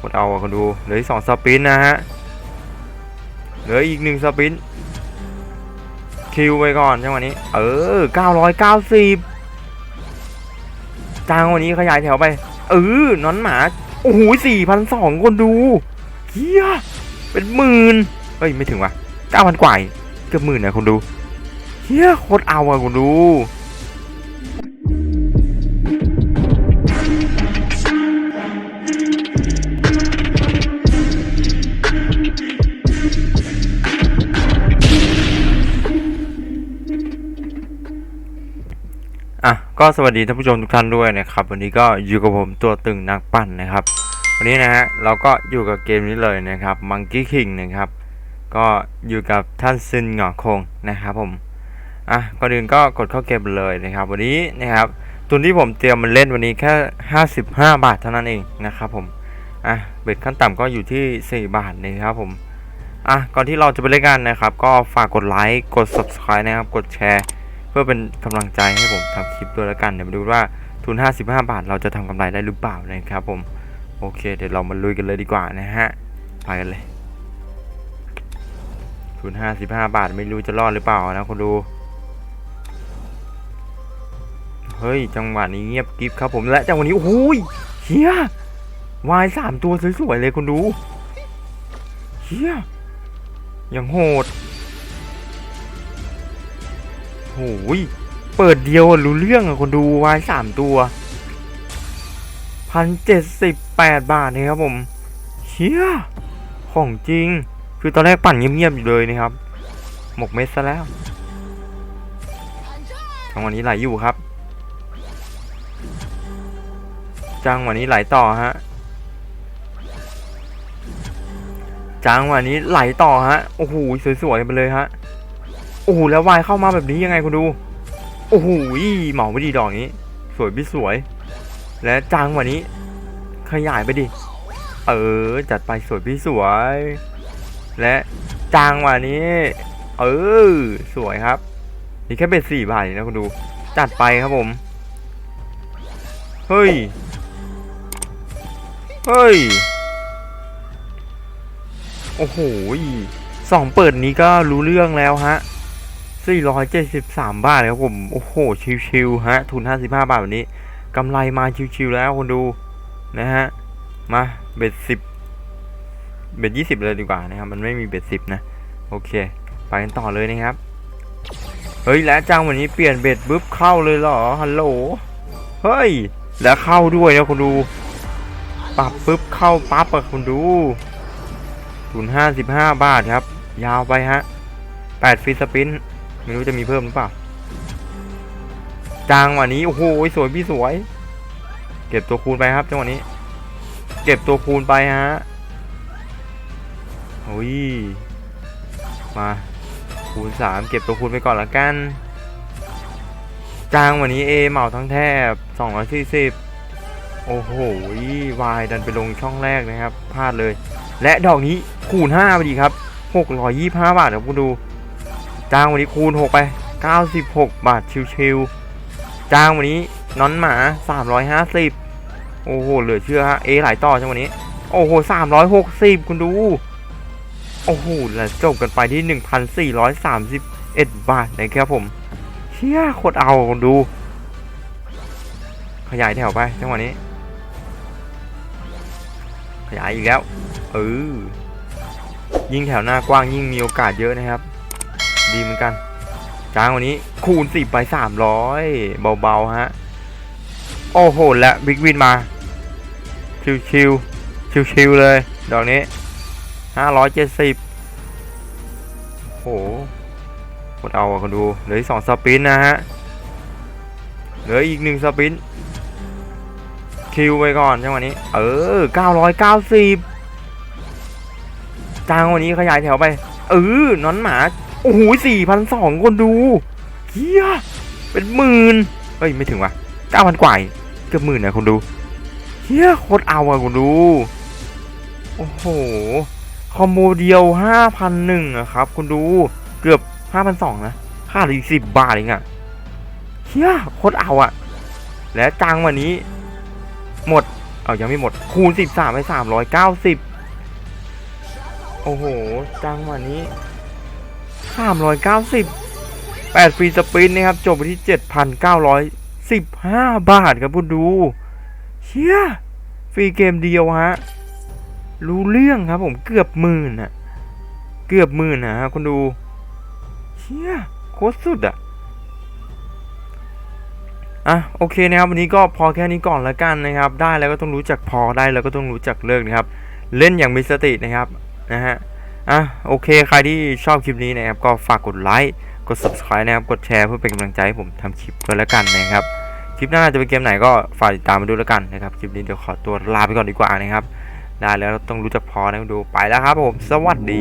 กดเอาอะคนดู เหลืออีกสองสปินนะฮะ เหลืออีกหนึ่งสปิน คิวไปก่อนจังหวะนี้ เออเก้าร้อยเก้าสิบจางวันนี้ขยายแถวไป เออนอนหมา โอ้โหสี่พันสองคนดูเฮียเป็นหมื่นเฮ้ย ไม่ถึงว่ะเก้าพันกว่าเกือบหมื่นนะคนดูเฮียโคตรเอาอะคนดู ก็สวัสดีท่านผู้ชมทุกท่านด้วยนะครับ วันนี้ก็อยู่กับผมตัวตึงนักปั้นนะครับ วันนี้นะฮะเราก็อยู่กับเกมนี้เลยนะครับ Monkey King นะครับ ก็อยู่กับท่านซึนหงอคงนะครับผมอะก่อนอื่นก็กดเข้าเกมเลยนะครับ วันนี้นะครับทุนที่ผมเตรียมมาเล่นวันนี้แค่ 55 บาทเท่านั้นเองนะครับผมอะเบ็ดขั้นต่ำก็อยู่ที่ 4 บาทนะครับผมอะก่อนที่เราจะไปเล่นกันนะครับ ก็ฝากกดไลค์กด subscribe นะครับกดแชร์ เพื่อเป็นกำลังใจให้ผมทำคลิปด้วยแล้วกัน เดี๋ยวมาดูว่าทุน 55 บาท เราจะทำกำไรได้หรือเปล่านะครับผม โอเค เดี๋ยวเรามาลุยกันเลยดีกว่านะฮะ ไปกันเลย ทุน 55 บาทไม่รู้จะรอดหรือเปล่านะคุณดูเฮ้ย จังหวะนี้เงียบกิฟครับผมและจังหวะนี้โอ้ยเฮียวายสามตัวสวยๆเลยคุณดูเฮียยังโหด โอ้ยเปิดเดียวรู้เรื่องอะคนดูวายสามตัวพันเจ็ดสิบแปดบาทนะครับผมเชี่ยของจริง คือตอนแรกปั่นเงียบๆอยู่เลยนะครับ หมกเม็ดซะแล้วจังหวะนี้ไหลอยู่ครับ จังหวะนี้ไหลต่อฮะจังหวะนี้ไหลต่อฮะโอ้โหสวยๆไปเลยฮะ อ้โหแล้ววายเข้ามาแบบนี้ยังไงคุณดู โอ้โหเหมาไม่ดีดอกนี้ สวยพี่สวย และจางกว่านี้ ขยายไปดิ เออ จัดไปสวยพี่สวย และจางกว่านี้ เออ สวยครับ นี่แค่เป็นสี่บาทนะคุณดู จัดไปครับผม เฮ้ย เฮ้ย โอ้โหสองเปิดนี้ก็รู้เรื่องแล้วฮะ 473 บาทครับผม โอ้โห ชิวๆฮะ ทุน 55 บาทแบบนี้กำไรมาชิวๆแล้วคนดูนะฮะ มาเบ็ด10เบ็ด20เลยดีกว่านะครับ มันไม่มีเบ็ด10นะ โอเค ไปกันต่อเลยนะครับ เฮ้ย แล้วจังวันนี้เปลี่ยนเบ็ดปุ๊บเข้าเลยเหรอ ฮัลโหล เฮ้ย แล้วเข้าด้วยนะคนดู ปรับปุ๊บเข้าปั๊บอะคนดูทุน55บาทครับ ยาวไปฮะ8ฟิสปิน ไม่รู้จะมีเพิ่มหรือเปล่าจางวันนี้โอ้โหสวยพี่สวย เก็บตัวคูณไปครับจังหวะนี้ เก็บตัวคูณไปฮะโอ้ยมาคูณ3เก็บตัวคูณไปก่อนละกันจางวันนี้เอเหมาทั้งแทบ240โอ้โหวายดันไปลงช่องแรกนะครับพลาดเลย และดอกนี้คูณ5ไปดีครับ625บาทครับคุณดู จ้างวันนี้คูณ 6 ไป 96 บาทชิวๆจ้างวันนี้น้อนหมา 350 โอ้โห เหลือเชื่อฮะ เอหลายต่อจังวันนี้ โอ้โห 360 คุณดู โอ้โห แล้วจบกันไปที่ 1,431 บาทนะครับผม เชี่ยโคตรเอาคุณดู ขยายแถวไปจังหวะนี้ ขยายอีกแล้ว เออยิ่งแถวหน้ากว้างยิ่งมีโอกาสเยอะนะครับ ดีเหมือนกันจ้างวันนี้คูณสิบไปสามร้อยเบาๆฮะ โอ้โห และบิ๊กวินมา ชิวชิวชิวชิวๆเลย ดอกนี้ห้าร้อยเจ็ดสิบโอ้โหกดเอาอะคนดู เหลือสองสปินนะฮะ เหลืออีกหนึ่งสปิน คิวไปก่อนจังหวะนี้ เออเก้าร้อยเก้าสิบจางวันนี้ขยายแถวไป เออ นอนหมา โอ้โหสี่พันสองคนดูเฮียเป็นหมื่นเฮ้ยไม่ถึงว่ะเก้าพันกว่าเกือบหมื่นนะคนดูเฮียโคตรเอาอะคนดู โอ้โห คอมโบเดียวห้าพันหนึ่งอะครับคุณดูเกือบห้าพันสองนะ ค่าอีกสิบบาทเองอะเฮียโคตรเอาอะและจางวันนี้ หมด เอายังไม่หมด คูณ13ไป390โอ้โห จังหวะนี้ 390 8ฟรีสปินนะครับ จบไปที่ 7,915 บาทครับคุณดูเชี่ยฟรีเกมเดียวฮะ รู้เรื่องครับผมเกือบหมื่นอะเกือบหมื่นนะฮะคุณดูเชี่ยโคตรสุดอะอะโอเคนะครับวันนี้ก็พอแค่นี้ก่อนล้วกันนะครับ ได้แล้วก็ต้องรู้จักพอได้แล้วก็ต้องรู้จักเลิกนะครับ เล่นอย่างมีสตินะครับนะฮะ อะโอเคใครที่ชอบคลิปนี้นะครับก็ฝากกดไลค์กด subscribe นะครับกดแชร์เพื่อเป็นกำลังใจให้ผมทำคลิปด้วยแล้วกันนะครับคลิปหน้าจะเป็นเกมไหนก็ฝากติดตามมาดูแล้วกันนะครับคลิปนี้เดี๋ยวขอตัวลาไปก่อนดีกว่านะครับได้แล้วต้องรู้จักพอนะดูไปแล้วครับผม สวัสดี